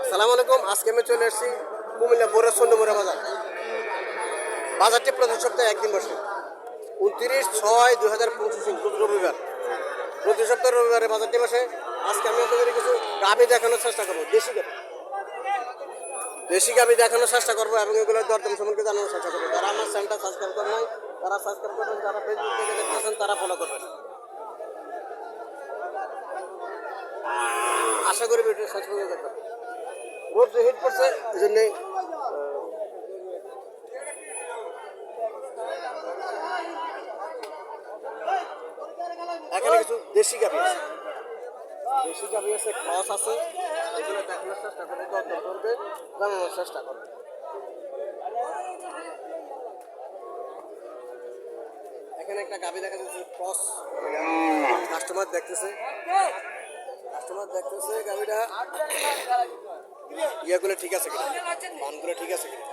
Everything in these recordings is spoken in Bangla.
আসসালামু আলাইকুম। আজকে আমি চলে এসেছি কুমিল্লা বোরের সন্ধ্যমুড়া বাজার। বাজারটি প্রতি সপ্তাহে একদিন বসে। উনত্রিশ ছয় দুই হাজার পঁচিশ রবিবার। প্রতি সপ্তাহে রবিবারে বাজারটি বসে। আজকে আমি আপনাদের কিছু গাভি দেখানোর চেষ্টা করব, দেশি গাভি। দেশি গাভি দেখানোর চেষ্টা করব এবং এগুলোর দরদাম সম্পর্কে জানানোর চেষ্টা করব। যারা আমার চ্যানেলটা সাবস্ক্রাইব করেন নাই, তারা সাবস্ক্রাইব করবেন, যারা ফেসবুক থেকে দেখতেছেন, তারা ফলো করবেন। আশা করি ভিডিও শেষ পর্যন্ত রোড হিট করছে এই জন্যে এখানে কিছু দেশি গাভি আছে। দেশি গাভি আছে খস আছে এগুলো দেখানোর চেষ্টা করবে দরদাম করবে জানানোর চেষ্টা করবে। এখানে একটা গাভি দেখা যাচ্ছে ক্রস। কাস্টমার দেখতেছে। কাস্টমার দেখতেছে গাড়িটা ইয়েগুলো ঠিক আছে কিনা? মানগুলো ঠিক আছে কিনা?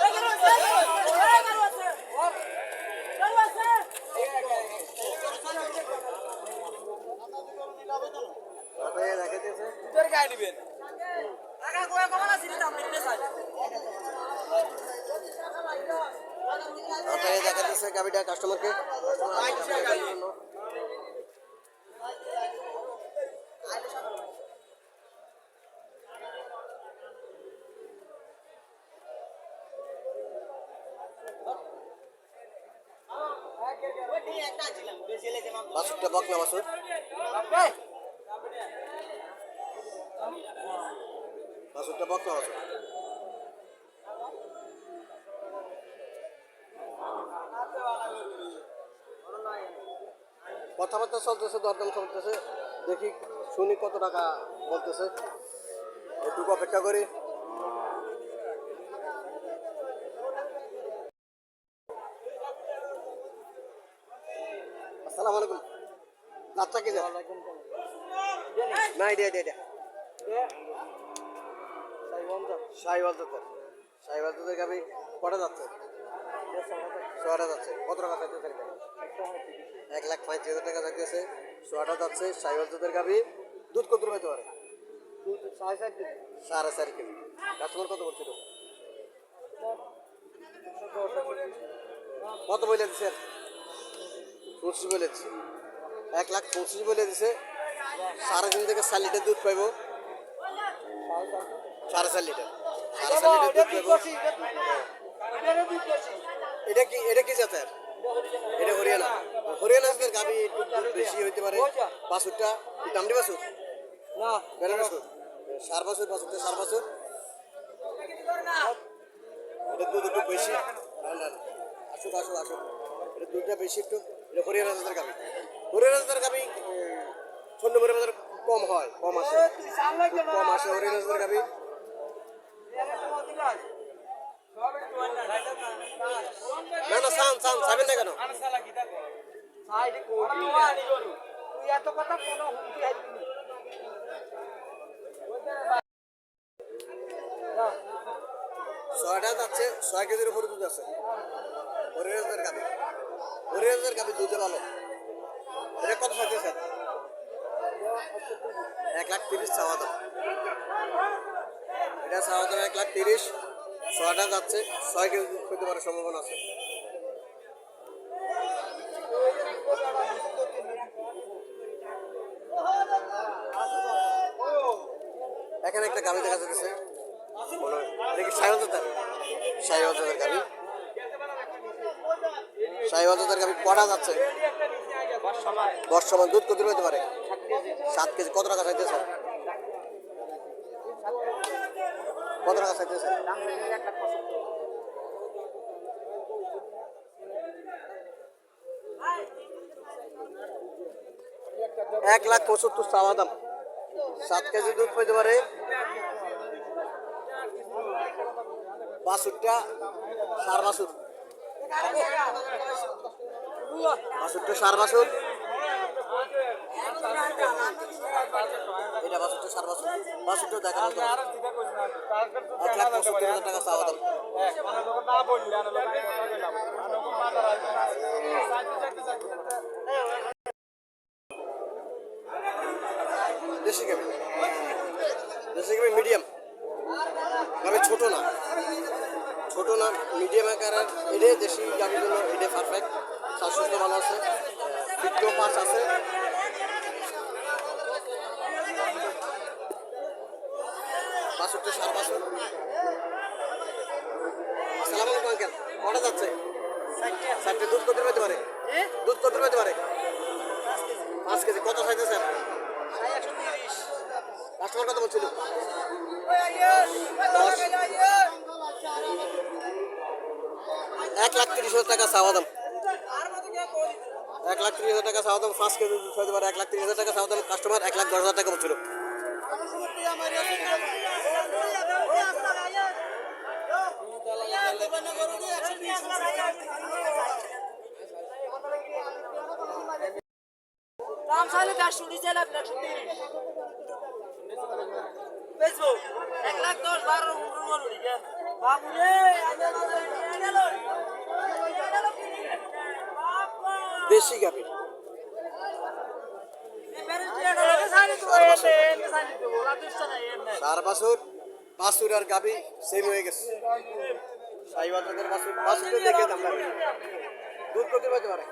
দেখা যাচ্ছে তারপরে দেখা যাচ্ছে গাড়িটা কাস্টমারকে বাসুরটা বাসুর। বাসুরটা বকনা বাসুর। কথাবার্তা চলতেছে, দরদাম চলতেছে। দেখি, শুনি কত টাকা বলতেছে। একটু অপেক্ষা করি আসসালামু আলাইকুম যাত্রা কি যা না এটা এটা এটা সাইওয়াল জাতের গাবি কটা যাচ্ছে? ছটা যাচ্ছে। কত টাকা চাইতেছে? এক লাখ পঁয়ত্রিশ হাজার টাকা চাইতেছে ছটা যাচ্ছে। সাইওয়াল জাতের গাবি দুধ কত হইতে পারে? সাড়ে চার কেজি। কাস্টমার কত বলছিল কত বলে দিচ্ছেন পঁচিশ বলে দিচ্ছে এক লাখ পঁচিশ বলে দিছে। সাড়ে তিন থেকে চার লিটার দুধ পাইব। সাড়ে চার লিটার। সাড়ে চার লিটার দুধ পাইব। এটা কি এটা কি জাতের? এটা হরিয়ানা। হরিয়ানা একটু দুধ বেশি হইতে পারে। বাছুরটা কি দামড়ি বাছুর? না। বেড়া বাছুর? সার বাছুর বাছুরটা সার বাছুর। এটা দুধ একটু বেশি। না না না। আসুক আসুক আসুক। এটা দুধটা বেশি একটু। এটা হরিয়ানা জাতের গাবি হরিয়ানা জাতের ছোট নম্বরের বাজার কম হয় কম আসে। কম আসে জাতের গাবি না না সান সান সাবেন না কেন? তুই এত কথা কোনো হুমকি হারবি ছয়টা যাচ্ছে ছয় কেজির উপরে দুধ আছে। জাতের গাবি জাতের গাবি দুধে ভালো এটা কত সাথে স্যার এক লাখ তিরিশ চাওয়া এটা চাওয়া দাম এক লাখ তিরিশ। ছয়টা যাচ্ছে, ছয় কেজি দুধ পারার সম্ভাবনা আছে। এখানে একটা গাড়ি দেখা যাচ্ছে। কি সাইওয়াল দাদার গাড়ি। দাদার গাড়ি কটা যাচ্ছে? বর্ষমান দুধ কত হতে পারে? সাত কেজি, কত টাকা চাইতেছে? কত টাকা এক লাখ পঁচাত্তর চাওয়া দাম। সাত কেজি দুধ পেতে পারে। বাছুরটা সার বাছুর বাছুরটা সার বাছুর এটা এক লাখ পঁচাত্তর হাজার টাকা চাওয়া দাম দেশি গাবি দেশি গাবি মিডিয়াম গাবি ছোট না। ছোট না মিডিয়াম আকারের। এটা দেশি গাবির জন্য এটা পারফেক্ট স্বাস্থ্য ভালো আছে ফিটও পাস আছে বাসুরটা সার বাসুর সালাম আলাইকুম আঙ্কেল। কটা যাচ্ছে? চারটে। দুধ কত পেতে পারে? দুধ কত পেতে পারে? পাঁচ কেজি। কত চাইতে স্যার? কাস্টমার কত বলছিল? এক লাখ তিরিশ হাজার টাকা চাওয়া দাম। এক লাখ তিরিশ হাজার টাকা চাওয়া দাম পাঁচ কেজি খাইতে পারে। এক লাখ তিরিশ হাজার টাকা চাওয়া দাম কাস্টমার এক লাখ দশ হাজার টাকা বলছিল। চাইলে চারশো লাখ একশো এক লাখ দশ বারো পনেরো বলুন বাবু রে দেশি গাভি। চার বাছুর বাছুর আর গাভি সেম হয়ে গেছে। বাছুর বাছুরটা দেখে দাম লাগে দুধ কত পেতে পারে।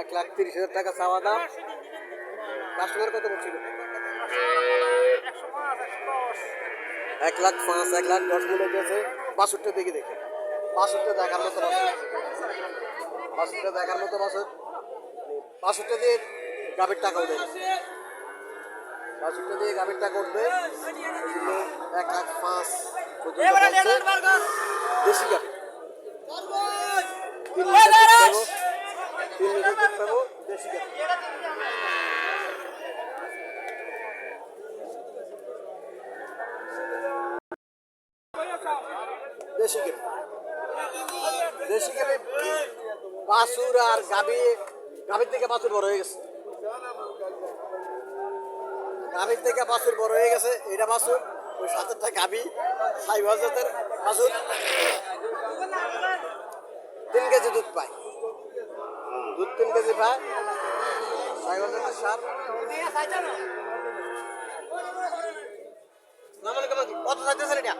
এক লাখ তিরিশ হাজার টাকা চাওয়া দাম। কাস্টমার কত বলছিল? এক লাখ পাঁচ এক লাখ দশ মূল্য দিয়েছে বাসুরটা দেখে দেখে। বাসুরটা দেখার মতো বাসুরটা দেখার মতো বাসুর বাসুরটা দিয়ে গাভীর টাকা উঠে বাসুরটা দিয়ে গাভীর টাকা উঠবে এক লাখ পাঁচ। দেশি গাভী। তিন লিটার পাবো। তিন লিটার পাবো। দেশি গাভী। দেশি গাভী। দেশি গাভী। বাছুর আর গাভী, গাভীর থেকে বাছুর বড় হয়ে গেছে। গাভীর থেকে বাছুর বড় হয়ে গেছে এটা বাছুর, ওই সাতেরটা গাভী সাই হাজার বাছুর। তিন কেজি দুধ পায়। দুধ তিন কেজি পায়। সাই হাজার সার সালাম আলাইকুম আঙ্কেল। কত চাইতেছেন এটা?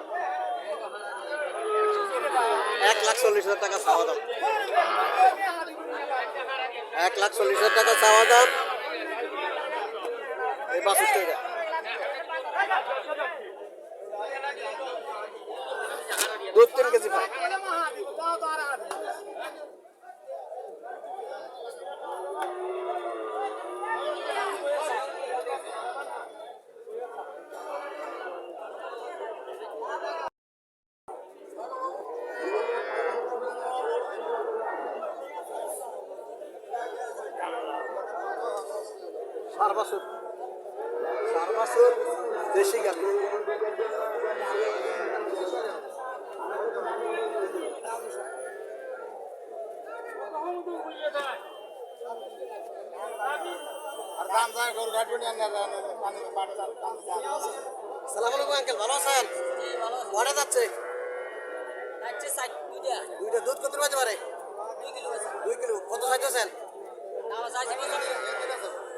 এক লাখ চল্লিশ হাজার টাকা চাওয়া দাম। এক লাখ চল্লিশ হাজার টাকা চাওয়া দাম। এই বাসুরটা এটা দু তিন কেজি সার বাসুর সার দেশি গাভী সালাম আলাইকুম আঙ্কেল ভালো আছেন? কটা যাচ্ছে? দুইটা। দুধ কত বাজে পারে? দুই কিলো কত চাইতেছেন?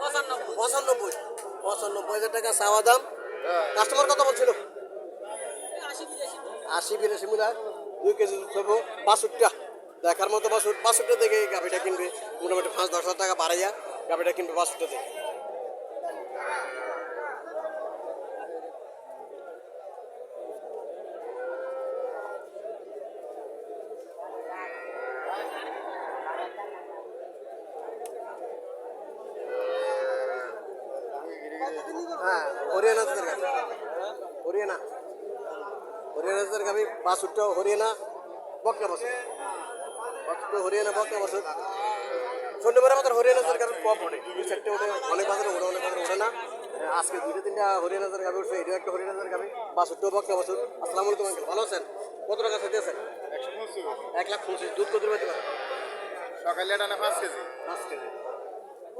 পঁচানব্বই। পঁচানব্বই। হাজার টাকা চাওয়া দাম। কাস্টমার কত বলছিল? আশি বিরাশি। মিলা। দুই কেজি দুধ পাবো। বাষট্টা দেখার মতো বাষট্টা বাষট্টা দেখে গাভিটা কিনবে। মোটামুটি পাঁচ দশ হাজার টাকা বাড়াইয়া গাভিটা কিনবে বাষট্টা দেখে। হ্যাঁ হরিয়ানা গাভি হরিয়ানা। হরিয়ানা জাতের গাভি বাসুরটা হরিয়ানা বকনা বাসুর বাসুরটা হরিয়ানা বকনা বাসুর সন্ধ্যেবেলা আমাদের হরিয়ানা জাতের কম ওঠে দুই চারটে ওঠে অনেক বাজারে ওঠে অনেক বাজারে ওঠে না। আজকে দুইটা তিনটা হরিয়ানা গাভি উঠছে এটাও একটা হরিয়ানা গাভি বাসুরটাও বকনা বাসুর আসসালামু আলাইকুম আঙ্কেল ভালো আছেন? কত টাকা চাইতে আছেন? এক লাখ পঁচিশ। দুধ কত সকালে এটা না পাঁচ কেজি? পাঁচ কেজি।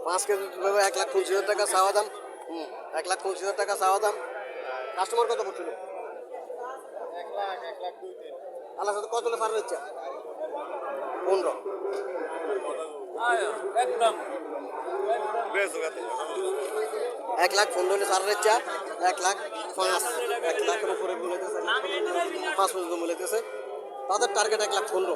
পাঁচ কেজি এক লাখ পঁচিশ হাজার টাকা চাওয়া দাম। হুম, এক লাখ পঁচিশ হাজার টাকা চাওয়া দাম। কাস্টমার কত লাখ আল্লাহ সাথে কত ছাড় দিচ্ছে পনেরো। এক লাখ পনেরো হলে ছাড় দিচ্ছে এক লাখ পাঁচ। এক লাখের উপরে পাঁচ পর্যন্ত বলেতেছে তাদের টার্গেট এক লাখ পনেরো।